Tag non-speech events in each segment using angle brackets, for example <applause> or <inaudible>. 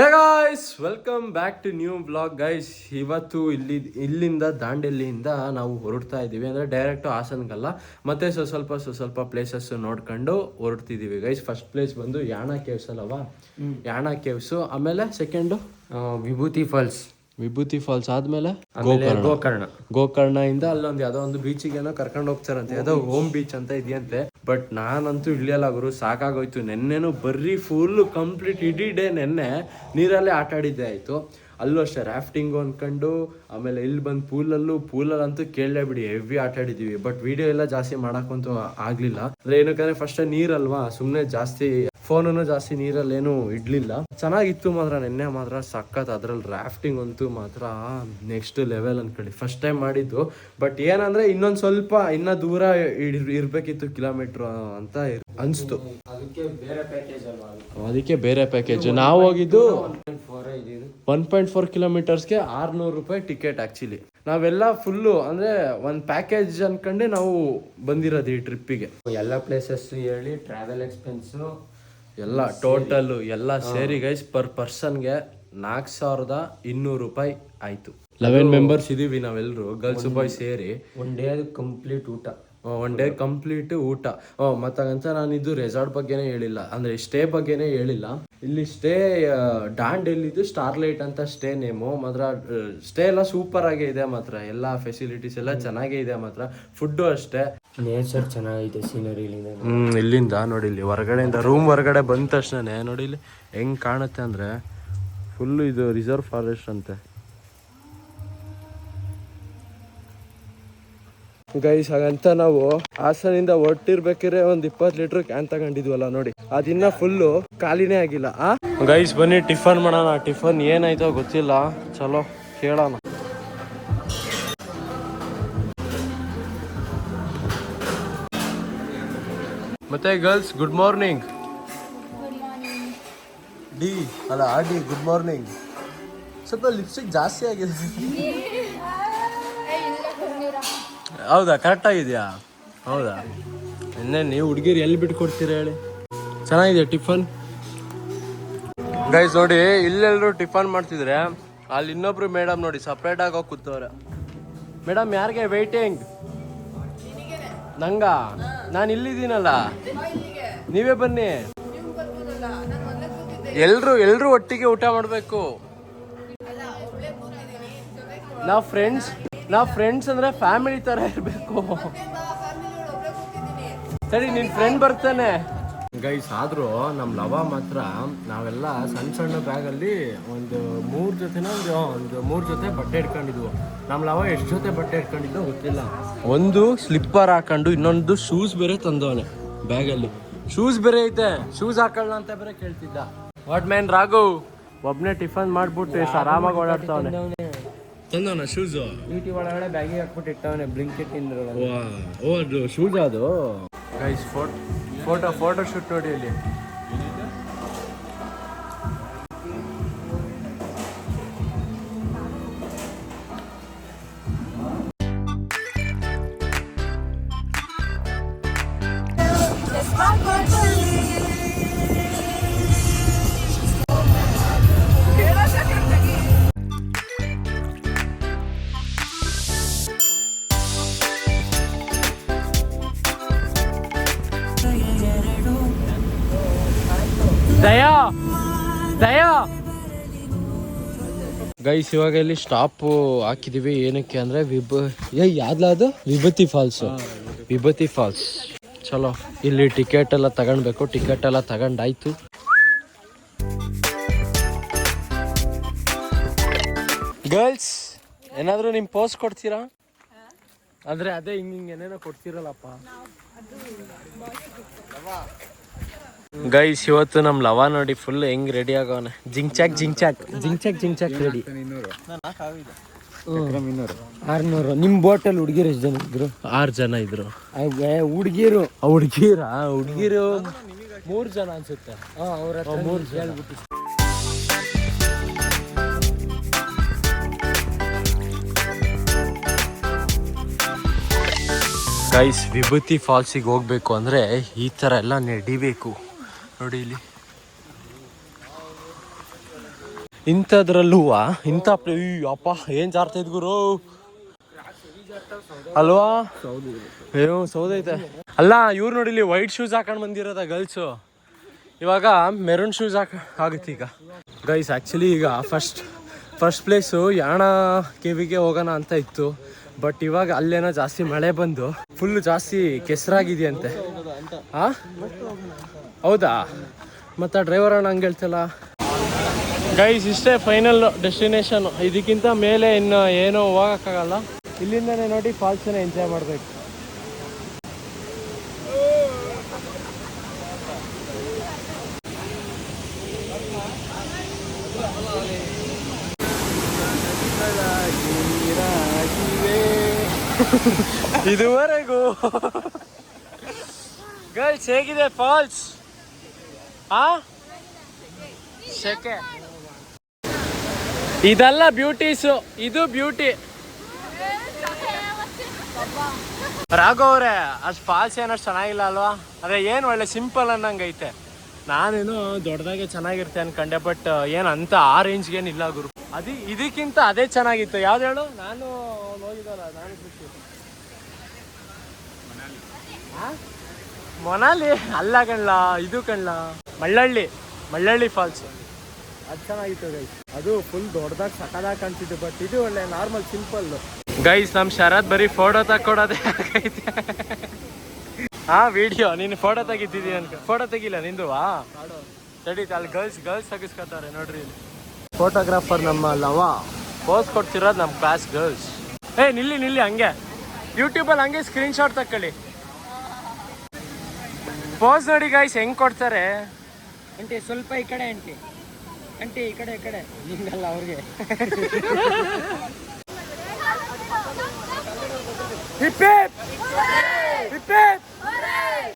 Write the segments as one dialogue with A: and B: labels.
A: Hey guys welcome back to new blog guys ಇವತ್ತು ಇಲ್ಲಿ ಇಲ್ಲಿಂದ ದಾಂಡೇಲಿಯಿಂದ ನಾವು ಹೊರಡ್ತಾ ಇದ್ದೀವಿ. ಅಂದರೆ ಡೈರೆಕ್ಟ್ ಹಾಸನ್ಗಲ್ಲ. ಮತ್ತೆ ಸ್ವಸ್ವಲ್ಪ ಸ್ವಲ್ಪ ಸ್ವ ಸ್ವಲ್ಪ ಪ್ಲೇಸಸ್ ನೋಡ್ಕೊಂಡು ಹೊರಡ್ತಿದ್ದೀವಿ ಗೈಸ್ ಫಸ್ಟ್ ಪ್ಲೇಸ್ ಬಂದು ಯಾಣ ಕೇವ್ಸ್ ಅಲ್ಲವಾ? ಯಾಣ ಕೇವ್ಸು ಆಮೇಲೆ second
B: Vibhuti falls
A: Vibhuti falls ಆದ್ಮೇಲೆ
B: ಗೋಕರ್ಣ.
A: ಗೋಕರ್ಣ. ಇಂದ ಅಲ್ಲೊಂದು ಯಾವ್ದೋ ಒಂದು ಬೀಚಿಗೇನೋ ಕರ್ಕೊಂಡು ಹೋಗ್ತಾರಂತೆ ಯಾವ್ದೋ ಹೋಮ್ ಬೀಚ್ ಅಂತ ಇದೆಯಂತೆ. ಬಟ್ ನಾನಂತೂ ಇಳಿಯಲ್ಲ ಗುರು ಸಾಕಾಗೋಯ್ತು. ನೆನ್ನೆನು ಬರ್ರಿ ಫುಲ್ ಕಂಪ್ಲೀಟ್ ಇಡೀ ಡೇ ನೆನ್ನೆ ನೀರಲ್ಲೇ ಆಟ ಆಡಿದ್ದೆ ಆಯ್ತು. ಅಲ್ಲೂ ಅಷ್ಟೇ ರಾಫ್ಟಿಂಗು ಅನ್ಕೊಂಡು ಆಮೇಲೆ ಇಲ್ಲಿ ಬಂದು ಪೂಲಲ್ಲೂ ಪೂಲಲ್ಲಂತೂ ಕೇಳಲೇ ಬಿಡಿ ಹೆವಿ ಆಟ ಆಡಿದೀವಿ. ಬಟ್ ವಿಡಿಯೋ ಎಲ್ಲ ಜಾಸ್ತಿ ಮಾಡಕ್ಕಂತೂ ಆಗ್ಲಿಲ್ಲ. ಅಂದ್ರೆ ಏನಕ್ಕಂದ್ರೆ ಫಸ್ಟ್ ನೀರಲ್ವಾ ಸುಮ್ಮನೆ ಜಾಸ್ತಿ ಫೋನನ್ನು ಜಾಸ್ತಿ ನೀರಲ್ಲಿ ಏನು ಇಡ್ಲಿಲ್ಲ. ಚೆನ್ನಾಗಿತ್ತು ಮಾತ್ರ ನಿನ್ನೆ ಮಾತ್ರ ಸಖತ್ ಅದ್ರಲ್ಲಿ ರಾಫ್ಟಿಂಗ್ ಅಂತೂ ಮಾತ್ರ ನೆಕ್ಸ್ಟ್ ಲೆವೆಲ್ ಅನ್ಕೊಳ್ಳಿ ಫಸ್ಟ್ ಟೈಮ್ ಮಾಡಿದ್ದು ಬಟ್ ಏನಂದ್ರೆ ಇನ್ನೊಂದು ಸ್ವಲ್ಪ ಇನ್ನ ದೂರ ಇರಬೇಕಿತ್ತು ಕಿಲೋಮೀಟರ್ ಅಂತ ಅನ್ಸ್ತು.
B: ಅದಕ್ಕೆ ಬೇರೆ ಪ್ಯಾಕೇಜ್ ಅಲ್ವಾ?
A: ಅದಕ್ಕೆ ಬೇರೆ ಪ್ಯಾಕೇಜ್ ನಾವು ಹೋಗಿದ್ದು ಒನ್ ಪಾಯಿಂಟ್ ಫೋರ್ ಕಿಲೋಮೀಟರ್ಸ್ಗೆ ಆರ್ನೂರು ರೂಪಾಯಿ ಟಿಕೆಟ್ ಆಕ್ಚುಲಿ ನಾವೆಲ್ಲ ಫುಲ್ಲು ಅಂದ್ರೆ ಒಂದು ಪ್ಯಾಕೇಜ್ ಅನ್ಕೊಂಡೆ ನಾವು ಬಂದಿರೋದು ಈ ಟ್ರಿಪ್ಪಿಗೆ
B: ಎಲ್ಲ ಪ್ಲೇಸಸ್ ಹೇಳಿ ಟ್ರಾವೆಲ್ ಎಕ್ಸ್ಪೆನ್ಸು
A: ಎಲ್ಲ ಟೋಟಲ್ ಎಲ್ಲ ಸೇರಿ ಗೈಸ್ ಪರ್ ಪರ್ಸನ್ಗೆ ನಾಲ್ಕು ಸಾವಿರದ ಇನ್ನೂರು ರೂಪಾಯಿ ಆಯ್ತು. ಲೆವೆನ್ ಮೆಂಬರ್ಸ್ ಇದೀವಿ ನಾವೆಲ್ಲರೂ ಗರ್ಲ್ಸ್ ಬಾಯ್ ಸೇರಿ.
B: ಒನ್ ಡೇ ಅದು ಕಂಪ್ಲೀಟ್ ಊಟ.
A: ಒನ್ ಡೇ ಕಂಪ್ಲೀಟ್ ಊಟ. ಮತ್ತಾಗಂತ ನಾನು ಇದು ರೆಸಾರ್ಟ್ ಬಗ್ಗೆನೇ ಹೇಳಿಲ್ಲ. ಅಂದ್ರೆ ಸ್ಟೇ ಬಗ್ಗೆನೇ ಹೇಳಿಲ್ಲ. ಇಲ್ಲಿ ಸ್ಟೇ ಡಾಂಡೆಲ್ಲಿದ್ದು ಸ್ಟಾರ್ಲೈಟ್ ಅಂತ ಸ್ಟೇ ನೇಮು ಮಾತ್ರ ಸ್ಟೇ ಎಲ್ಲ ಸೂಪರ್ ಆಗೇ ಇದೆ ಮಾತ್ರ. ಎಲ್ಲ ಫೆಸಿಲಿಟೀಸ್ ಎಲ್ಲ ಚೆನ್ನಾಗೇ ಇದೆ ಮಾತ್ರ. ಫುಡ್ಡು ಅಷ್ಟೇ.
B: ನೇಚರ್ ಚೆನ್ನಾಗೈತೆ ಸೀನರಿ ಇಲ್ಲಿಂದ.
A: ಹ್ಮ್ ಇಲ್ಲಿಂದ ನೋಡಿ ಇಲ್ಲಿ ಹೊರಗಡೆಯಿಂದ ರೂಮ್ ಹೊರಗಡೆ ಬಂದ ತಕ್ಷಣನೇ ನೋಡಿ ಇಲ್ಲಿ ಹೆಂಗ್ ಕಾಣುತ್ತೆ ಅಂದ್ರೆ ಫುಲ್ ಇದು ರಿಸರ್ವ್ ಫಾರೆಸ್ಟ್ ಅಂತೆ. ಗೈಸ್ ಹಾಗಂತ ನಾವು ಹಾಸನಿಂದ ಹೊಟ್ಟಿರ್ಬೇಕಿದ್ರೆ ಒಂದ್ ಇಪ್ಪತ್ ಲೀಟರ್ ಕ್ಯಾನ್ ತಗೊಂಡಿದ್ವಲ್ಲ ನೋಡಿ. ಅದಿನ್ನ ಫುಲ್ಲು ಖಾಲಿನೇ ಆಗಿಲ್ಲ ಆ? ಗೈಸ್ ಬನ್ನಿ ಟಿಫನ್ ಮಾಡೋಣ. ಟಿಫನ್ ಏನಾಯ್ತೋ ಗೊತ್ತಿಲ್ಲ. ಚಲೋ ಕೇಳೋಣ. ಮತ್ತೆ ಗರ್ಲ್ಸ್ ಗುಡ್ ಮಾರ್ನಿಂಗ್ ಡಿ ಅಲ್ಲ ಆ ಡಿ ಗುಡ್ ಮಾರ್ನಿಂಗ್ ಸ್ವಲ್ಪ ಲಿಪ್ಸ್ಟಿಕ್ ಜಾಸ್ತಿ ಆಗಿದೆ. ಹೌದಾ ಕರೆಕ್ಟ್ ಆಗಿದೆಯಾ? ಹೌದಾ? ಇನ್ನೇ ನೀವು ಹುಡುಗಿರು ಎಲ್ಲಿ ಬಿಟ್ಟು ಕೊಡ್ತೀರಾ ಹೇಳಿ? ಚೆನ್ನಾಗಿದೆ ಟಿಫನ್? ಗೈಸ್ ನೋಡಿ ಇಲ್ಲೆಲ್ಲರೂ ಟಿಫನ್ ಮಾಡ್ತಿದ್ರೆ ಅಲ್ಲಿ ಇನ್ನೊಬ್ರು ಮೇಡಮ್ ನೋಡಿ ಸಪ್ರೇಟ್ ಆಗಿ ಹೋಗಿ ಕೂತವ್ರೆ ಮೇಡಮ್ ಯಾರಿಗೆ ವೇಟಿಂಗ್ ನಂಗ? ನಾನು ಇಲ್ಲಿದ್ದೀನಲ್ಲ. ನೀವೇ ಬನ್ನಿ. ಎಲ್ರು ಎಲ್ರು ಒಟ್ಟಿಗೆ ಊಟ ಮಾಡಬೇಕು? ನಾವು ಫ್ರೆಂಡ್ಸ್ ನಾವು ಫ್ರೆಂಡ್ಸ್ ಅಂದ್ರೆ ಫ್ಯಾಮಿಲಿ ತರ ಇರಬೇಕು. ಸರಿ, ನಿನ್ ಫ್ರೆಂಡ್ ಬರ್ತಾನೆ. ಗೈಸ್ ಆದರೂ ನಮ್ಮ ಲವ ಮಾತ್ರ ನಾವೆಲ್ಲ ಸಣ್ಣ ಸಣ್ಣ ಬ್ಯಾಗ್ ಅಲ್ಲಿ ಒಂದು ಮೂರು ಜೊತೆನ ಒಂದು ಒಂದು ಮೂರು ಜೊತೆ ಬಟ್ಟೆ ಇಟ್ಕೊಂಡಿದ್ವು. ನಮ್ಮ ಲವ ಎಷ್ಟು ಜೊತೆ ಬಟ್ಟೆ ಇಟ್ಕೊಂಡಿದ್ದೋ ಗೊತ್ತಿಲ್ಲ. ಒಂದು ಸ್ಲಿಪ್ಪರ್ ಹಾಕೊಂಡು ಇನ್ನೊಂದು ಶೂಸ್ ಬೇರೆ ತಂದವನೆ ಬ್ಯಾಗ್ ಅಲ್ಲಿ. ಶೂಸ್ ಬೇರೆ ಐತೆ ಶೂಸ್ ಹಾಕೊಳ್ಳ ಅಂತ ಬೇರೆ ಕೇಳ್ತಿದ್ದ. What man Raghu? ಒಬ್ಬನೇ ಟಿಫನ್ ಮಾಡ್ಬಿಟ್ಟು ಎಷ್ಟು ಆರಾಮಾಗಿ ಓಡಾಡ್ತಾವನೆ. ತಂದವನ. ಶೂಸು
B: ಬ್ಯೂಟಿ ಒಳಗಡೆ ಬ್ಯಾಗಿಗೆ ಹಾಕ್ಬಿಟ್ಟು ಇಟ್ಟವನೆ ಬ್ಲಿಂಕೆಟ್ ಇಂದ್ರ
A: ಓ ಅದು ಶೂಸ್ ಅದು guys photo photo photo shoot ನೋಡಿ ಇಲ್ಲಿ. ದಯಾ ದಯಾ. ಗೈಸ್ ಇವಾಗ ಇಲ್ಲಿ ಸ್ಟಾಪ್ ಹಾಕಿದೀವಿ. ಏನಕ್ಕೆ ಅಂದ್ರೆ ವಿಭ ಏ ಅದು? ವಿಭೂತಿ ಫಾಲ್ಸ್ ವಿಭೂತಿ ಫಾಲ್ಸ್ ಚಲೋ. ಇಲ್ಲಿ ಟಿಕೆಟ್ ಎಲ್ಲ ತಗೊಂಡ್ಬೇಕು. ಟಿಕೆಟ್ ಎಲ್ಲ ತಗೊಂಡಾಯ್ತು. ಗರ್ಲ್ಸ್ ಏನಾದರೂ ನಿಮ್ ಪೋಸ್ಟ್ ಕೊಡ್ತೀರಾ? ಅಂದ್ರೆ ಅದೇ ಹಿಂಗ್ ಹಿಂಗ್ ಏನೇನೋ ಕೊಡ್ತೀರಲ್ಲಪ್ಪ. ಗೈಸ್ ಇವತ್ತು ನಮ್ ಲವ ನೋಡಿ ಫುಲ್ ಹೆಂಗ್ ರೆಡಿ ಆಗವನೆ. ಜಿಂಚಾಕ್ ಜಿಂಚಾಕ್ ಜಿಂಚಾಕ್ ಚಾಕ್ ರೆಡಿ
B: ಆರ್ನೂರು. ನಿಮ್ ಬೋಟಲ್ಲಿ ಹುಡುಗಿರು ಎಷ್ಟು ಜನ ಇದ್ರು?
A: ಆರ್ ಜನ ಇದ್ರು.
B: ಹುಡುಗಿರು.
A: ಹುಡುಗಿರ? ಹುಡುಗಿರು ಮೂರ್ ಜನ ಅನ್ಸುತ್ತೆ.
B: ಅವ್ರ
A: ಮೂರ್ ಜನ. ಗೈಸ್ ವಿಭೂತಿ ಫಾಲ್ಸಿಗೆ ಹೋಗ್ಬೇಕು ಅಂದ್ರೆ ಈ ತರ ಎಲ್ಲ ನಡಿಬೇಕು. ನೋಡಿ ಇಲ್ಲಿ. ಇಂಥದ್ರಲ್ಲೂ ಇಂಥ ಅಪ್ಪ, ಏನ್ ಜಾರ್ತಾ ಇದ್ ಗುರು? ಅಲ್ವಾ? ಏನು ಸೌದೈತೆ ಅಲ್ಲ, ಇವ್ರು ಇಲ್ಲಿ ವೈಟ್ ಶೂಸ್ ಹಾಕೊಂಡು ಬಂದಿರೋದ ಗರ್ಲ್ಸು ಇವಾಗ ಮೆರೂನ್ ಶೂಸ್ ಹಾಕ ಆಗುತ್ತೆ ಈಗ. ಗೈಸ್ ಆ್ಯಕ್ಚುಲಿ ಈಗ ಫಸ್ಟ್ ಫಸ್ಟ್ ಪ್ಲೇಸು ಯಾಣ ಕೆವಿಗೆ ಹೋಗೋಣ ಅಂತ ಇತ್ತು. ಬಟ್ ಇವಾಗ ಅಲ್ಲೇನೋ ಜಾಸ್ತಿ ಮಳೆ ಬಂದು ಫುಲ್ ಜಾಸ್ತಿ ಕೆಸರಾಗಿದೆಯಂತೆ. ಆ? ಹೌದಾ? ಮತ್ತು ಡ್ರೈವರ್ ಅಣ್ಣ ಹಂಗೆ ಹೇಳ್ತಲ್ಲ? ಗೈಸ್ ಇಷ್ಟೇ ಫೈನಲ್ ಡೆಸ್ಟಿನೇಷನ್ ಇದಕ್ಕಿಂತ ಮೇಲೆ ಇನ್ನು ಏನೋ ಹೋಗೋಕ್ಕಾಗಲ್ಲ. ಇಲ್ಲಿಂದನೇ ನೋಡಿ ಫಾಲ್ಸನ್ನ ಎಂಜಾಯ್ ಮಾಡಬೇಕು. ಇದುವರೆಗೂ. ಗರ್ಲ್ಸ್ ಹೇಗಿದೆ ಫಾಲ್ಸ್ ಆ? ಶೆಕೆ ಇದೆಲ್ಲ ಬ್ಯೂಟೀಸು ಇದು ಬ್ಯೂಟಿ ರಾಘವ್ರೆ ಅವ್ರೆ ಅಷ್ಟು ಫಾಲ್ಸ್ ಏನಷ್ಟು ಚೆನ್ನಾಗಿಲ್ಲ ಅಲ್ವಾ? ಅದೇ ಏನು ಒಳ್ಳೆ ಸಿಂಪಲ್ ಅನ್ನಂಗೈತೆ. ನಾನೇನು ದೊಡ್ಡದಾಗೆ ಚೆನ್ನಾಗಿರುತ್ತೆ ಅನ್ಕಂಡೆ ಬಟ್ ಏನು ಅಂತ ಆ ರೇಂಜ್ಗೇನಿಲ್ಲ ಗುರು. ಅದು ಇದಕ್ಕಿಂತ ಅದೇ ಚೆನ್ನಾಗಿತ್ತು. ಯಾವ್ದು ಹೇಳು? ನಾನು ಹೋಗಿದ್ದಲ್ಲ ನಾನು ಖುಷಿ? ಮೊನಾಲಿ? ಅಲ್ಲ ಕಣ್ಲಾ ಇದು ಕಣ್ಲ? ಮಳ್ಳಳ್ಳಿ ಮಳ್ಳಳ್ಳಿ ಫಾಲ್ಸ್. ಅದು ಚೆನ್ನಾಗಿತ್ತು ಗೈಸ್ ಅದು ಫುಲ್ ದೊಡ್ಡದಾಗಿ ಸಕಲಾಗಿ ಕಾಣ್ತಿತ್ತು ಬಟ್ ಇದು ಒಳ್ಳೆ ನಾರ್ಮಲ್ ಸಿಂಪಲ್ ಗೈಸ್ ನಮ್ ಶರತ್ ಬರೀ ಫೋಟೋ ತಕ್ಕೊಡೋದೇ ಆಗೈತೆ. ಹಾ ವಿಡಿಯೋ ನೀನು ಫೋಟೋ ತೆಗಿತಿದ್ದೀನಿ ಅನ್ಕ ಫೋಟೋ ತೆಗಿಲ್ಲ ನಿಂದುವಾ? ಸರಿ ಅಲ್ಲಿ ಗರ್ಲ್ಸ್ ಗರ್ಲ್ಸ್ ತೆಗಿಸ್ಕೊತಾರೆ ನೋಡ್ರಿ ಇಲ್ಲಿ. ಫೋಟೋಗ್ರಾಫರ್ ನಮ್ಮ ಲವ. ಪೋಸ್ ಕೊಡ್ತಿರೋದು ನಮ್ಮ ಕ್ಲಾಸ್ ಗರ್ಲ್ಸ್ ಏ ನಿಲ್ಲಿ ನಿಲ್ಲಿ ಹಂಗೆ. ಯೂಟ್ಯೂಬಲ್ಲಿ ಹಂಗೆ ಸ್ಕ್ರೀನ್ಶಾಟ್ ತಕ್ಕೊಳ್ಳಿ ಪೋಸ್ ನೋಡಿ ಗೈಸ್ ಹೆಂಗೆ ಕೊಡ್ತಾರೆ?
B: ಅಂಟಿ ಸ್ವಲ್ಪ ಈ ಕಡೆ ಅಂಟಿ ಅಂಟಿ ಈ ಕಡೆ ಈ ಕಡೆ. ನಿಂಗಲ್ಲ ಅವ್ರಿಗೆ. <laughs>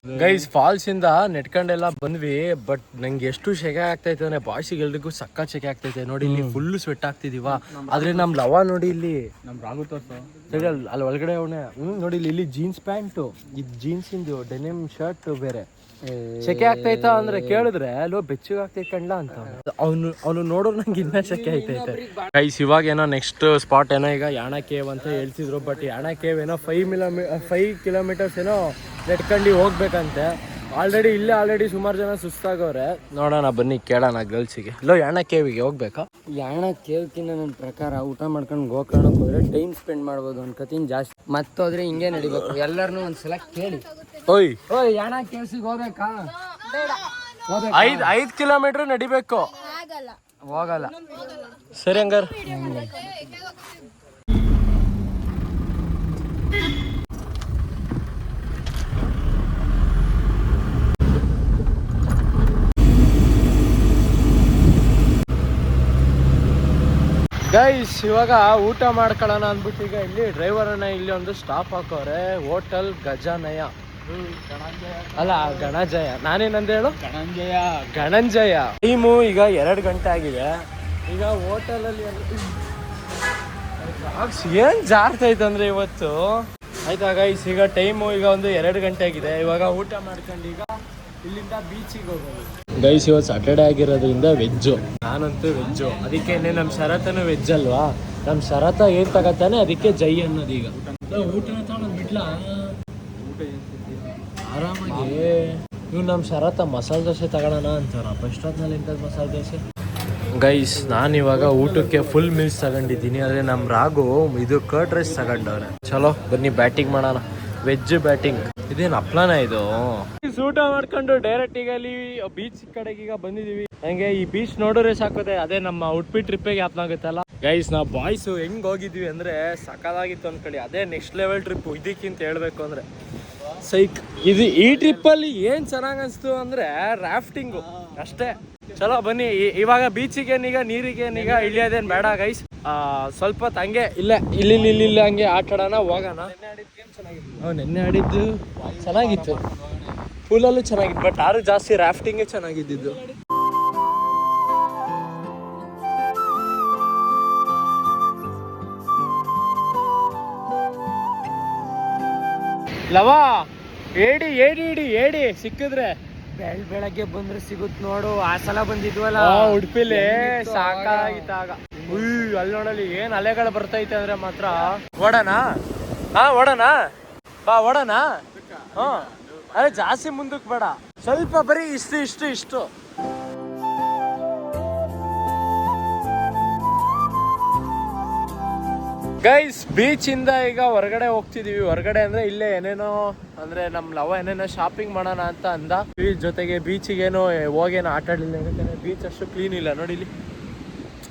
A: ಗೈಸ್ ಫಾಲ್ಸ್ ಇಂದ ನೆಟ್ಕೊಂಡೆಲ್ಲ ಬಂದ್ವಿ ಬಟ್ ನಂಗೆ ಎಷ್ಟು ಶೆಕೆ ಆಗ್ತೈತೆ ಅಂದ್ರೆ ಬಾಯ್ಸಿಗೆ ಎಲ್ರಿಗೂ ಸಕ್ಕ ಶೆಕೆ ಆಗ್ತೈತೆ. ನೋಡಿ ಇಲ್ಲಿ ಫುಲ್ ಸ್ವೆಟ್ ಆಗ್ತಿದೀವ. ಆದ್ರೆ ನಮ್ ಲವ ನೋಡಿ ಇಲ್ಲಿ.
B: ನಮ್ ರಾಗು ತೋರ್ಸು.
A: ಸರಿ ಅಲ್ಲಿ ಅಲ್ಲಿ ಒಳಗಡೆ ಅವನೇ. ಹ್ಮ್ ನೋಡಿ ಇಲ್ಲಿ ಇಲ್ಲಿ ಜೀನ್ಸ್ ಪ್ಯಾಂಟ್ ಇದು ಜೀನ್ಸ್ ಇಂದು ಡೆನಿಮ್ ಶರ್ಟ್ ಬೇರೆ. ಶೆಕೆ ಆಗ್ತೈತಾ ಅಂದ್ರೆ ಕೇಳಿದ್ರೆ ಅಲ್ಲೋ ಬೆಚ್ಚಗ್ ಆಗ್ತೈತೆ ಕಂಡ್ಲ ಅಂತ. ಅವನು ಅವನು ನೋಡೋ ನಂಗೆ ಇನ್ನ ಶೆಕೆ ಆಯ್ತೈತೆ ಗೈಸ್ ಇವಾಗ ಏನೋ ನೆಕ್ಸ್ಟ್ ಸ್ಪಾಟ್ ಏನೋ ಈಗ ಯಾಣ ಕೇವ್ ಅಂತ ಹೇಳ್ತಿದ್ರು ಬಟ್ ಯಾಣ ಕೇವ್ ಏನೋ ಫೈವ್ ಮಿಲೋಮೀ ಫೈವ್ ಕಿಲೋಮೀಟರ್ಸ್ ಏನೋ ನೆಟ್ಕೊಂಡು ಹೋಗ್ಬೇಕಂತೆ. ಆಲ್ರೆಡಿ ಇಲ್ಲೇ ಆಲ್ರೆಡಿ ಸುಮಾರು ಜನ ಸುಸ್ತಾಗವ್ರೆ ನೋಡೋಣ ಬನ್ನಿ ಕೇಳೋಣ ಗರ್ಲ್ಸಿಗೆ ಲೋ ಯಾಣ ಕೇವಿಗೆ ಹೋಗ್ಬೇಕಾ?
B: ಯಾಣ ಕೇಳ್ಕಿನ್ನ ನನ್ನ ಪ್ರಕಾರ ಊಟ ಮಾಡ್ಕೊಂಡು ಗೋಕರ್ಣಕ್ಕೆ ಹೋದ್ರೆ ಟೈಮ್ ಸ್ಪೆಂಡ್ ಮಾಡ್ಬೋದು ಅನ್ಕೋತೀನಿ ಜಾಸ್ತಿ. ಮತ್ತೋದ್ರೆ ಹಿಂಗೆ ನಡಿಬೇಕು. ಎಲ್ಲರನ್ನೂ ಒಂದ್ಸಲ ಕೇಳಿ.
A: ಓಯ್.
B: ಓಯ್ ಯಾಣ ಕೇಳ್ಸಿಗೆ ಹೋಗ್ಬೇಕಾ?
A: ಐದ್ ಐದ್ ಕಿಲೋಮೀಟರ್ ನಡಿಬೇಕು.
B: ಹೋಗಲ್ಲ.
A: ಸರಿ ಹಂಗಾರ. ಗೈಸ್ ಇವಾಗ ಊಟ ಮಾಡ್ಕೊಳ್ಳೋಣ ಅಂದ್ಬಿಟ್ಟು ಈಗ ಇಲ್ಲಿ ಡ್ರೈವರನ್ನ ಇಲ್ಲಿ ಒಂದು ಸ್ಟಾಪ್ ಹಾಕೋರೆ. ಹೋಟೆಲ್ ಗಜಾನಯ. ಅಲ್ಲ ಗಣಜಯ. ನಾನೇನಂದ ಹೇಳು?
B: ಗಣಂಜಯ.
A: ಗಣಂಜಯ. ಟೀಮು ಈಗ ಎರಡು ಗಂಟೆ ಆಗಿದೆ. ಈಗ ಹೋಟೆಲಲ್ಲಿ ಏನ್ ಜಾರ್ತೈತೆ ಅಂದ್ರೆ ಇವತ್ತು? ಆಯ್ತಾ ಗೈಸ್ ಈಗ ಟೈಮು ಈಗ ಒಂದು ಎರಡು ಗಂಟೆ ಆಗಿದೆ. ಇವಾಗ ಊಟ ಮಾಡ್ಕೊಂಡು ಈಗ ಇಲ್ಲಿಂದ ಬೀಚಿಗೆ ಹೋಗೋದು. ಗೈಸ್ ಇವತ್ತು ಸಾಟರ್ಡೇ ಆಗಿರೋದ್ರಿಂದ ವೆಜ್ಜು ನಾನಂತೂ ವೆಜ್ಜು ಅದಕ್ಕೆ ನಮ್ಮ ಶರತನು ವೆಜ್ ಅಲ್ವಾ? ನಮ್ಮ ಶರತ ಏನ್ ತಗತಾನೆ ಅದಕ್ಕೆ ಜೈ ಅನ್ನೋದು ಈಗ. ಊಟ ಆರಾಮಾಗಿ. ಇವ್ ನಮ್ಮ ಶರತ ಮಸಾಲೆ ದೋಸೆ ತಗೊಳ್ಳೋಣ ಫಸ್ಟ್ ಇಷ್ಟೊತ್ತಿನಲ್ಲಿ ಇಂಥದ್ದು ಮಸಾಲೆ ದೋಸೆ? ಗೈಸ್ ನಾನು ಇವಾಗ ಊಟಕ್ಕೆ ಫುಲ್ ಮೀಲ್ಸ್ ತಗೊಂಡಿದ್ದೀನಿ. ಆದರೆ ನಮ್ಮ ರಾಗು ಇದು ಕರ್ಡ್ ರೈಸ್ ತಗೊಂಡವ್ರೆ ಚಲೋ, ಬನ್ನಿ ಬ್ಯಾಟಿಂಗ್ ಮಾಡೋಣ. ವೆಜ್ ಬ್ಯಾಟಿಂಗ್ ಇದೇನು ಅಪ್ಲಾನ ಇದು? ಊಟ ಮಾಡ್ಕೊಂಡು ಡೈರೆಕ್ಟ್ ಈಗ ಅಲ್ಲಿ ಬೀಚ್ ಕಡೆಗೆ ಈಗ ಬಂದಿದೀವಿ. ಹಂಗೆ ಈ ಬೀಚ್ ನೋಡೋರೆ ಸಾಕೋದೆ, ಅದೇ ನಮ್ಮ ಉಡುಪಿ ಟ್ರಿಪ್ಪಿಗೆ ಆಗುತ್ತಲ್ಲ ಗೈಸ್ ನಾವು ಬಾಯ್ಸು ಹೆಂಗ್ ಹೋಗಿದ್ವಿ ಅಂದ್ರೆ ಸಕಾಲಾಗಿತ್ತು ಅನ್ಕೊಳ್ಳಿ. ಅದೇ ನೆಕ್ಸ್ಟ್ ಲೆವೆಲ್ ಟ್ರಿಪ್ ಇದಕ್ಕಿಂತ ಹೇಳ್ಬೇಕು ಅಂದ್ರೆ. ಸೈಕ್ ಇದು ಈ ಟ್ರಿಪ್ಪಲ್ಲಿ ಏನ್ ಚೆನ್ನಾಗಿ ಅನಿಸ್ತು ಅಂದ್ರೆ ರಾಫ್ಟಿಂಗು ಅಷ್ಟೇ. ಚಲೋ, ಬನ್ನಿ. ಇವಾಗ ಬೀಚಿಗೆ ನೀರಿಗೇನೀಗ ಇಳಿಯೋದೇನು ಬೇಡ ಗೈಸ್ ಸ್ವಲ್ಪ ಹಂಗೆ ಇಲ್ಲ, ಇಲ್ಲಿ ಇಲ್ಲಿ ಇಲ್ಲಿ ಹಂಗೆ ಆಟ ಆಡೋಣ ಹೋಗೋಣ. ನೆನ್ನೆ ಆಡಿದ್ದು ಚೆನ್ನಾಗಿತ್ತು. ಪೂಲಲ್ಲೂ ಚೆನ್ನಾಗಿತ್ತು ಬಟ್ ಆರು ಜಾಸ್ತಿ ರಾಫ್ಟಿಂಗೇ ಚೆನ್ನಾಗಿದ್ದಿದ್ದು. ಲವಾ ಏಡಿ ಏಡಿ ಇಡಿ ಏಡಿ ಸಿಕ್ಕಿದ್ರೆ.
B: ಬೆಳ್ ಬೆಳಗ್ಗೆ ಬಂದ್ರೆ ಸಿಗುತ್ತೆ ನೋಡು ಆ ಸಲ ಬಂದಿದ್ವಲ್ಲ.
A: ಉಡುಪಿಲಿ ಸಾಕಾಗಿತ್ತಾಗ ಉಯ್ ಅಲ್ಲಿ ನೋಡಲಿ ಏನ್ ಅಲೆಗಳು ಬರ್ತೈತೆ ಅಂದ್ರೆ ಮಾತ್ರ. ಓಡೋಣ ಹಾ ಓಡೋಣ ಬಾ ಓಡೋಣ ಹಾ ಅರೆ, ಜಾಸ್ತಿ ಮುಂದಕ್ಕೆ ಬೇಡ. ಸ್ವಲ್ಪ ಬರೀ ಇಷ್ಟು ಇಷ್ಟು ಇಷ್ಟು. ಗೈಸ್ ಬೀಚ್ ಇಂದ ಈಗ ಹೊರಗಡೆ ಹೋಗ್ತಿದೀವಿ. ಹೊರಗಡೆ ಅಂದ್ರೆ ಇಲ್ಲೇ ಏನೇನೋ, ಅಂದ್ರೆ ನಮ್ ಲವ ಏನೇನೋ ಶಾಪಿಂಗ್ ಮಾಡೋಣ ಅಂತ ಅಂದ. ಬೀಚ್ ಜೊತೆಗೆ ಬೀಚಿಗೇನೋ ಹೋಗೇನೋ ಆಟ ಆಡಲಿಲ್ಲ. ಯಾಕಂದ್ರೆ ಬೀಚ್ ಅಷ್ಟು ಕ್ಲೀನ್ ಇಲ್ಲ, ನೋಡಿ ಇಲ್ಲಿ.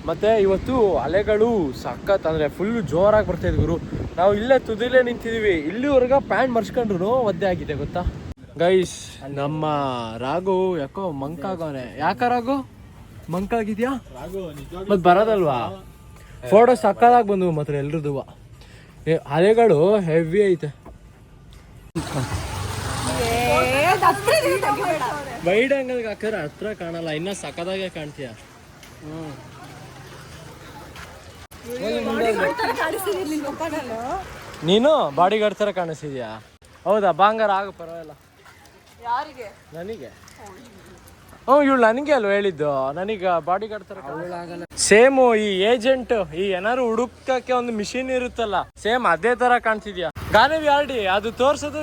A: ಮತ್ತೆ ಇವತ್ತು ಅಲೆಗಳು ಸಖತ್, ಅಂದ್ರೆ ಫುಲ್ ಜೋರಾಗಿ ಬರ್ತಾ ಗುರು. ನಾವು ಇಲ್ಲೇ ತುದಿಲೇ ನಿಂತಿದೀವಿ. ಇಲ್ಲಿವರೆಗ ಪ್ಯಾಂಟ್ ಮರ್ಸ್ಕೊಂಡ್ರು ಒದ್ದೆ ಆಗಿದೆ, ಗೊತ್ತಾ? ಗೈಸ್ ನಮ್ಮ ರಾಘು ಯಾಕೋ ಮಂಕಾಗವನೆ ಯಾಕ ರಾಘು? ಮಂಕಾಗಿದ್ಯಾ ಮತ್ ಬರೋದಲ್ವಾ? ಫೋಟೋ ಸಕ್ಕದಾಗಿ ಬಂದವು ಮಾತ್ರ ಎಲ್ರದ್ದು ಅಲೆಗಳು ಹೆವಿ ಐತೆ. ವೈಡ್ ಅಂಗಲ್ಗೆ ಹಾಕಿದ್ರೆ ಹತ್ರ ಕಾಣಲ್ಲ, ಇನ್ನ ಸಕ್ಕದಾಗೆ ಕಾಣ್ತೀಯ? ನೀನು ಬಾಡಿ ಗಾರ್ಡ್ ತರ ಕಾಣಿಸ್ತಿದ್ಯಾ? ಹೌದಾ? ಬಾಂಗಾರ ಆಗ ಪರವಾಗಿಲ್ಲ.
C: ಯಾರಿಗೆ?
A: ನನಗೆ? ಹ್ಞೂ ಇವಳು ನನಗೆ ಅಲ್ವ ಹೇಳಿದ್ದು? ನನಗೆ ಬಾಡಿ ಗಾರ್ಡ್ ತರ ಸೇಮ್ ಈ ಏಜೆಂಟ್ ಈ ಏನಾರು ಹುಡುಕಕ್ಕೆ ಒಂದು ಮಿಷಿನ್ ಇರುತ್ತಲ್ಲ ಸೇಮ್ ಅದೇ ತರ ಕಾಣ್ತಿದ್ಯಾ? ಗಾನವಿ ಆಲ್ಡಿ ಅದು ತೋರ್ಸೋದು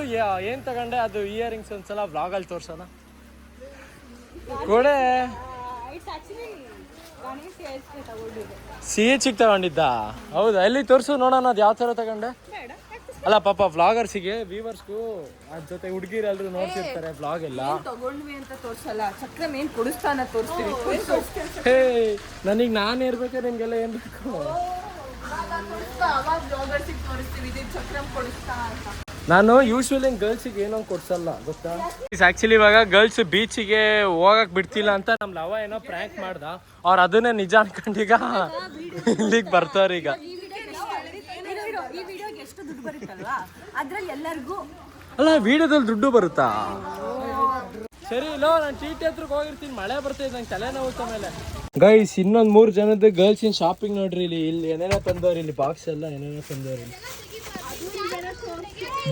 A: ಏನು ತಗೊಂಡೆ? ಅದು ಇಯರಿಂಗ್ಸ್ ಒಂದ್ಸಲ ಬ್ಲಾಗ್ ಅಲ್ಲಿ ತೋರ್ಸೋಣ. ಕೊಡೆ. ಸಿ ಎಚ್ ತಗೊಂಡಿದ್ದ? ಹೌದಾ? ಎಲ್ಲಿ ತೋರಿಸು ನೋಡೋಣ ಅದು ಯಾವ ತರ ತಗೊಂಡೆ? ಅಲ್ಲ ಪಾಪ ವ್ಲಾಗರ್ಸಿಗೆ ವ್ಯೂವರ್ಸ್ಗೂ ಅದ್ರ ಜೊತೆ ಹುಡುಗಿರು ಎಲ್ರು ನೋಡ್ತಿರ್ತಾರೆ ವ್ಲಾಗ್ ಎಲ್ಲ.
C: ತಗೊಂಡ್ವಿ ಅಂತ ತೋರಿಸಲ್ಲ. ಚಕ್ರ ಮೇನ್ ಕೊಡಿಸ್ತಾನ ತೋರಿಸ್ತೀವಿ.
A: ಹೇ ನನಗೆ ನಾನು ಇರ್ಬೇಕಾದ್ರೆ ನಿಮ್ಗೆಲ್ಲ ಏನು ಬೇಕು?
C: ಅವಾಗ ಬ್ಲಾಗರ್ಸಿಗೆ ತೋರಿಸ್ತೀವಿ ಇದು ಚಕ್ರಂ ಕೊಡಿಸ್ತಾ ಅಂತ.
A: ನಾನು ಯೂಶ್ವಲಿ ಗರ್ಲ್ಸಿಗೆ ಏನೋ ಕೊಡ್ಸಲ್ಲ ಗೊತ್ತಾ? ಆಕ್ಚುಲಿ ಇವಾಗ ಗರ್ಲ್ಸ್ ಬೀಚಿಗೆ ಹೋಗಕ್ ಬಿಡ್ತಿಲ್ಲ ಅಂತ ನಮ್ ಲವ ಏನೋ ಪ್ರ್ಯಾಂಕ್ ಮಾಡ್ದ. ಅವ್ರ ಅದನ್ನೇ ನಿಜ ಅನ್ಕೊಂಡೀಗ ಇಲ್ಲಿಗೆ ಬರ್ತಾರ ಈಗ.
C: ಈ ವಿಡಿಯೋಗೆ ಎಷ್ಟು ದುಡ್ಡು ಬರುತ್ತಲ್ವಾ? ಅದ್ರಲ್ಲಿ ಎಲ್ಲರಿಗೂ
A: ಅಲ್ಲ ವಿಡಿಯೋದಲ್ಲಿ ದುಡ್ಡು ಬರುತ್ತಾ? ಸರಿ ಇಲ್ಲ ನಾನು ಚೀಟಿ ಹತ್ರಕ್ಕೆ ಹೋಗಿರ್ತೀನಿ. ಮಳೆ ಬರ್ತೈತೆ ನಂಗೆ ತಲೆನೋವು ಮೇಲೆ. ಗೈಸ್ ಇನ್ನೊಂದು ಮೂರು ಜನದ ಗರ್ಲ್ಸ್ ಇನ್ ಶಾಪಿಂಗ್ ನೋಡ್ರಿ ಇಲ್ಲಿ. ಇಲ್ಲಿ ಏನೇನೋ ತಂದವ್ರಿ ಇಲ್ಲಿ ಬಾಕ್ಸ್ ಎಲ್ಲ ಏನೇನೋ ತಂದವ್ರಿ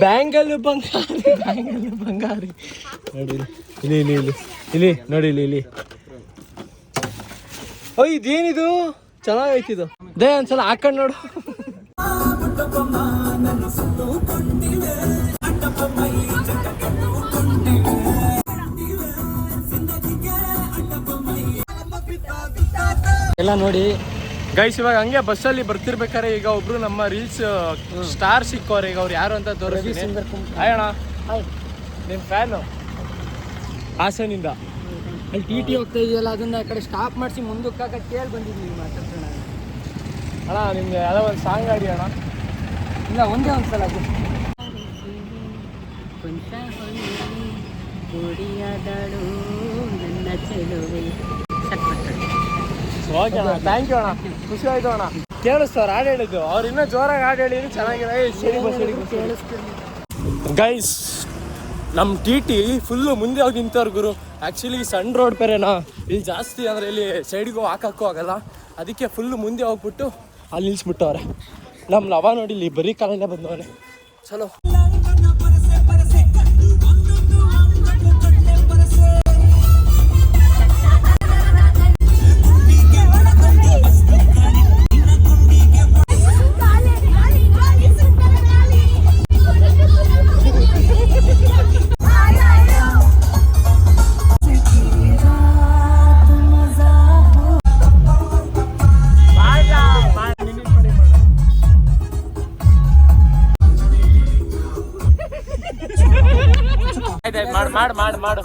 A: ಬ್ಯಾಂಗಲ್ ಬಂಗಾರಿ. ಬ್ಯಾಂಗಲ್ ಬಂಗಾರಿ ನೋಡಿ ಇಲ್ಲಿ ಇಲ್ಲಿ ಇಲ್ಲಿ ಇಲ್ಲಿ ನೋಡಿ ಇಲ್ಲಿ ಇಲ್ಲಿ. ಓಯ್ ಇದೇನಿದು? ಚೆನ್ನಾಗೈತಿ ಇದು ದೇ ಒಂದ್ಸಲ ಹಾಕೊಂಡ್ ನೋಡು. ಎಲ್ಲ ನೋಡಿ ಗೈಸ್ ಇವಾಗ ಹಂಗೆ ಬಸ್ಸಲ್ಲಿ ಬರ್ತಿರ್ಬೇಕಾದ್ರೆ ಈಗ ಒಬ್ರು ನಮ್ಮ ರೀಲ್ಸ್ ಸ್ಟಾರ್ ಸಿಕ್ಕವ್ರೆ ಈಗ ಅವ್ರು ಯಾರು ಅಂತ ತೋರಿಸ್ತೀನಿ. ಹಾಯ್ ಅಣ್ಣ. ನಿಮ್ ಫ್ಯಾನು ಹಾಸನಿಂದ
B: ಅಲ್ಲಿ ಟಿ ಟಿ ಹೋಗ್ತಾ ಇದೆಯಲ್ಲ ಅದನ್ನ ಆ ಕಡೆ ಸ್ಟಾಪ್ ಮಾಡಿಸಿ ಮುಂದಕ್ಕೆ ಹಾಕಿ ಕೇಳಿ ಬಂದಿದ್ವಿ ಮಾತಾಡ್ಸೋಣ
A: ಅಣ್ಣ ನಿಮ್ಗೆ ಯಾವ್ದೋ ಒಂದು ಸಾಂಗ್ ಆಡಿ ಅಣ್ಣ.
B: ಇಲ್ಲ ಒಂದೇ ಒಂದ್ಸಲ ಅದು
A: ಓಕೆ ಅಣ್ಣ ಥ್ಯಾಂಕ್ ಯು ಅಣ್ಣ. ಖುಷಿ ಆಯ್ತು ಅಣ್ಣ ಕೇಳಿಸ್ತಾರ ಹಾಡು ಹೇಳಿದ್ದು. ಅವ್ರು ಇನ್ನೂ ಜೋರಾಗಿ ಹಾಡು ಹೇಳಿದ್ರು, ಚೆನ್ನಾಗಿದೆ. ಸರಿ ಗೈಸ್ ನಮ್ಮ ಟಿ ಟಿ ಫುಲ್ಲು ಮುಂದೆ ಹೋಗಿ ನಿಂತವ್ರು ಗುರು. ಆ್ಯಕ್ಚುಲಿ ಸಣ್ಣ ರೋಡ್ ಬೇರೆನಾ ಇಲ್ಲಿ ಜಾಸ್ತಿ ಅಂದ್ರೆ ಇಲ್ಲಿ ಸೈಡ್ಗೂ ಹಾಕಕ್ಕೂ ಆಗಲ್ಲ. ಅದಕ್ಕೆ ಫುಲ್ಲು ಮುಂದೆ ಹೋಗ್ಬಿಟ್ಟು ಅಲ್ಲಿ ನಿಲ್ಸ್ಬಿಟ್ಟವ್ರೆ. ನಮ್ಮ ಲವ ನೋಡಿ ಇಲ್ಲಿ ಬರೀ ಕಾಲಲ್ಲೇ ಬಂದವನೇ. ಚಲೋ. ಆಯ್ತಾಯ್ತು ಮಾಡು ಮಾಡು ಮಾಡು ಮಾಡು.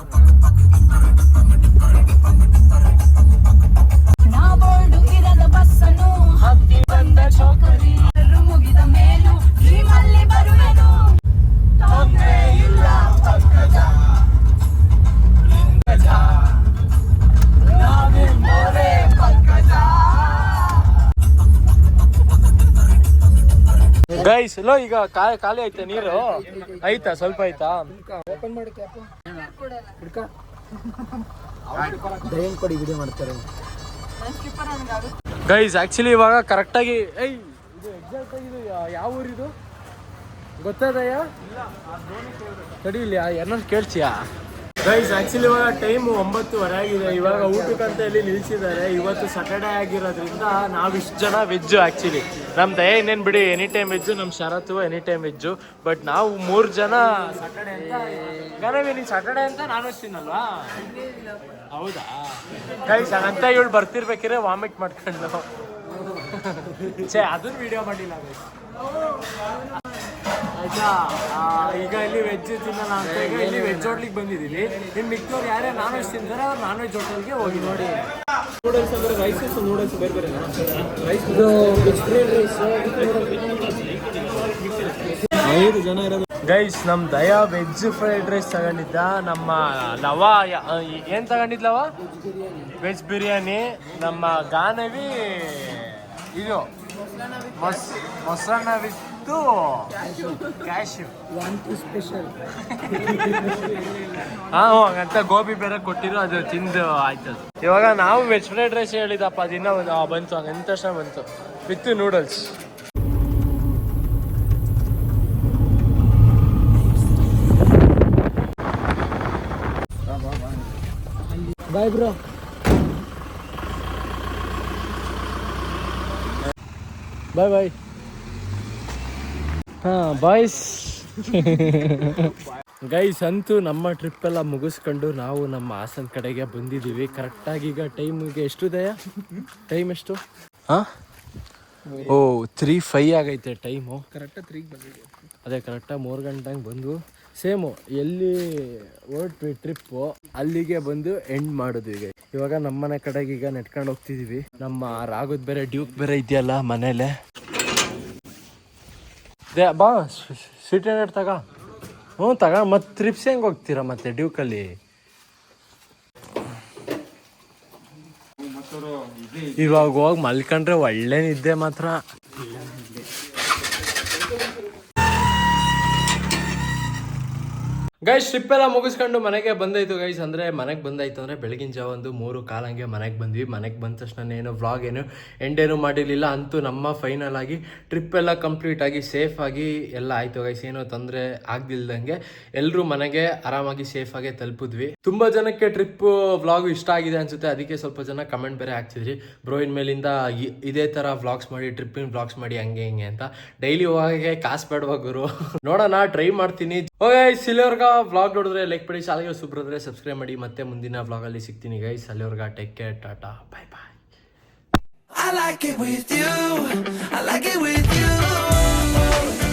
A: ಗೈಸ್ ಲೋ ಈಗ ಕಾ- ಖಾಲಿ ಐತೆ ನೀರು? ಐತಾ ಸ್ವಲ್ಪ ಐತಾ
B: ಓಪನ್ ಮಾಡಿ ಕ್ಯಾಪು ಹುಡ್ಕ? ದಯನ್ ಕೊಡಿ ವಿಡಿಯೋ ಮಾಡ್ತಾರೆ.
A: ಗೈಸ್ ಆಕ್ಚುಲಿ ಇವಾಗ ಕರೆಕ್ಟಾಗಿ ಏಯ್ ಇದು ಎಕ್ಸಾಕ್ಟ್ ಆಗಿ ಇದು ಯಾವ ಊರಿದು ಗೊತ್ತದಯ್ಯ? ತಡಿ ಇಲ್ಲಿ ಏನಾದ್ರು ಕೇಳ್ತೀಯಾ? ಗೈಸ್ ಆಕ್ಚುಲಿ ಇವಾಗ ಟೈಮ್ ಒಂಬತ್ತುವರೆ ಆಗಿದೆ. ಇವಾಗ ಊಟಕ್ಕಂತ ಇಲ್ಲಿ ನಿಲ್ಸಿದ್ದಾರೆ. ಇವತ್ತು ಸಾಟರ್ಡೇ ಆಗಿರೋದ್ರಿಂದ ನಾವು ಇಷ್ಟು ಜನ ವೆಜ್ಜು ಆಕ್ಚುಲಿ ನಮ್ಮ ದಯ ಇನ್ನೇನು ಬಿಡಿ ಎನಿ ಟೈಮ್ ವೆಜ್ಜು ನಮ್ಮ ಶರತ್ತು ಎನಿ ಟೈಮ್ ವೆಜ್ಜು. ಬಟ್ ನಾವು ಮೂರು ಜನ ಸಾಟರ್ಡೆ ಅಂತ ನೀನು ಸಾಟರ್ಡೆ ಅಂತ ನಾನು ತಿನ್ನಲ್ವಾ ಹೌದಾ? ಗೈಸ್ ಹಂಗಂತ ಇವಳು ಬರ್ತಿರ್ಬೇಕಿದ್ರೆ ವಾಮಿಟ್ ಮಾಡ್ಕೊಂಡು. ಛೇ ಅದನ್ನ ವಿಡಿಯೋ ಮಾಡಿಲ್ಲ. ಆಯ್ತಾ? ಈಗ ಇಲ್ಲಿ ವೆಜ್ ತಿನ್ನಲ್ಲ ಅಂತ ಈಗ ಇಲ್ಲಿ ವೆಜ್ ಹೋಟ್ಲಿಗೆ ಬಂದಿದ್ದೀವಿ ನಿಮ್ಮ ಮಿಕ್ಕವ್ರು ಯಾರೇ ನಾನ್ ವೆಜ್ ತಿಂತಾರೆ, ಅವ್ರು ನಾನ್ ವೆಜ್ ಹೋಟೆಲ್ಗೆ ಹೋಗಿ ನೋಡಿ. ನೂಡಲ್ಸ್ ಅಂದ್ರೆ ರೈಸಸ್ ನೂಡಲ್ಸ್ ಬೇರೆ ಬೇರೆ ರೈಸ್ ಐದು ಜನ ಇರೋದು. ಗೈಸ್ ನಮ್ ದಯಾ ವೆಜ್ ಫ್ರೈಡ್ ರೈಸ್ ತಗೊಂಡಿದ್ದ. ನಮ್ಮ ಲವ ಏನ್ ತಗೊಂಡಿದ್ಲವ ವೆಜ್ ಬಿರಿಯಾನಿ. ನಮ್ಮ ಗಾನವಿ ಇದು. ಮೊಸರನ್ನ ವಿತ್ತು.
B: ಟು ಸ್ಪೆಷಲ್ <laughs>
A: ಹಾ ಹಂಗಂತ ಗೋಬಿ ಬೇರೆ ಕೊಟ್ಟಿರೋ ಅದು ತಿಂದು ಆಯ್ತು ಇವಾಗ ನಾವು ವೆಜ್ ಫ್ರೈಡ್ ರೈಸ್ ಹೇಳಿದಪ್ಪ ಅದಿನ್ನ ಒಂದು- ಬಂತು ಹಂಗ ಎಂತ ತಕ್ಷಣ ಬಂತು. With noodles
B: bye bro
A: bye bye ಹಾಂ ಬಾಯ್ಸ್ ಗೈಸ್ ಅಂತೂ ನಮ್ಮ ಟ್ರಿಪ್ ಎಲ್ಲ ಮುಗಿಸ್ಕೊಂಡು ನಾವು ನಮ್ಮ ಹಾಸನ ಕಡೆಗೆ ಬಂದಿದ್ದೀವಿ. ಕರೆಕ್ಟಾಗಿ ಈಗ ಟೈಮಿಗೆ ಎಷ್ಟು ದಯ ಟೈಮ್ ಎಷ್ಟು? ಹಾಂ? ಓ ತ್ರೀ ಫೈ ಆಗೈತೆ ಟೈಮು
B: ಕರೆಕ್ಟಾಗಿ ತ್ರೀಗೆ ಬಂದಿದ್ದೀವಿ
A: ಅದೇ ಕರೆಕ್ಟಾಗಿ ಮೂರು ಗಂಟೆಗೆ ಬಂದು ಸೇಮು, ಎಲ್ಲಿ ಹೊರಟ್ವಿ ಟ್ರಿಪ್ಪು ಅಲ್ಲಿಗೆ ಬಂದು ಎಂಡ್ ಮಾಡೋದು ಈಗ. ಇವಾಗ ನಮ್ಮನೆ ಕಡೆಗೆ ಈಗ ನೆಟ್ಕೊಂಡು ಹೋಗ್ತಿದೀವಿ. ನಮ್ಮ ರಾಗದ್ ಬೇರೆ ಡ್ಯೂಕ್ ಬೇರೆ ಇದೆಯಲ್ಲ ಮನೇಲೆ. ದೇ, ಬಾ ಸಿಟಿ ಹಂಡ್ರೆಡ್ ತಗ. ಹ್ಞೂ, ತಗ, ಮತ್ತೆ ಟ್ರಿಪ್ಸ್ ಹೆಂಗೆ ಹೋಗ್ತೀರಾ ಮತ್ತೆ ಡ್ಯೂಕಲ್ಲಿ ಇವಾಗ ಹೋಗಿ ಮಲ್ಕೊಂಡ್ರೆ ಒಳ್ಳೆ ನಿದ್ದೆ ಮಾತ್ರ. ಗೈಸ್ ಟ್ರಿಪ್ ಎಲ್ಲ ಮುಗಿಸ್ಕೊಂಡು ಮನೆಗೆ ಬಂದಾಯ್ತು ಗೈಸ್ ಅಂದ್ರೆ ಮನೆಗೆ ಬಂದಾಯ್ತು ಅಂದ್ರೆ ಬೆಳಗಿನ ಜಾವ ಒಂದು ಮೂರು ಕಾಲಂಗೆ ಮನೆಗೆ ಬಂದ್ವಿ. ಮನೆಗೆ ಬಂದ ತಕ್ಷಣ ಏನು ವ್ಲಾಗ್ ಏನು ಎಂಡ್ ಏನು ಮಾಡಿರ್ಲಿಲ್ಲ. ಅಂತೂ ನಮ್ಮ ಫೈನಲ್ ಆಗಿ ಟ್ರಿಪ್ ಎಲ್ಲ ಕಂಪ್ಲೀಟ್ ಆಗಿ ಸೇಫ್ ಆಗಿ ಎಲ್ಲ ಆಯ್ತು ಗೈಸ್ ಏನು ತೊಂದರೆ ಆಗ್ದಿಲ್ದಂಗೆ ಎಲ್ಲರೂ ಮನೆಗೆ ಆರಾಮಾಗಿ ಸೇಫ್ ಆಗಿ ತಲುಪಿದ್ವಿ. ತುಂಬಾ ಜನಕ್ಕೆ ಟ್ರಿಪ್ ವ್ಲಾಗ್ ಇಷ್ಟ ಆಗಿದೆ ಅನ್ಸುತ್ತೆ. ಅದಕ್ಕೆ ಸ್ವಲ್ಪ ಜನ ಕಮೆಂಟ್ ಬೇರೆ ಹಾಕ್ತಿದ್ರಿ. ಬ್ರೋ ಇನ್ ಮೇಲಿಂದ ಇದೇ ತರ ವ್ಲಾಗ್ಸ್ ಮಾಡಿ ಟ್ರಿಪ್ಪಿನ ವ್ಲಾಗ್ಸ್ ಮಾಡಿ, ಹಂಗೆ ಹಿಂಗೆ ಅಂತ. ಡೈಲಿ ಹೋಗಕ್ಕೆ ಕಾಸು ಬೇಡವಾ ಗುರು? ನೋಡೋಣ ಟ್ರೈ ಮಾಡ್ತೀನಿ. ಓಕೆ ಸಿಲಿಯವ್ರಗ ವ್ಲಾಗ್ ನೋಡಿದ್ರೆ ಲೈಕ್ ಮಾಡಿ, ಶಾಲೆಗೆ ಸುಬ್ರದ್ರೆ ಸಬ್ಸ್ಕ್ರೈಬ್ ಮಾಡಿ ಮತ್ತೆ ಮುಂದಿನ ವ್ಲಾಗಲ್ಲಿ ಸಿಗ್ತೀನಿ guys ಅಲ್ಲಿವರ್ಗ take care tata bye bye
D: I like it with you. I like it with you.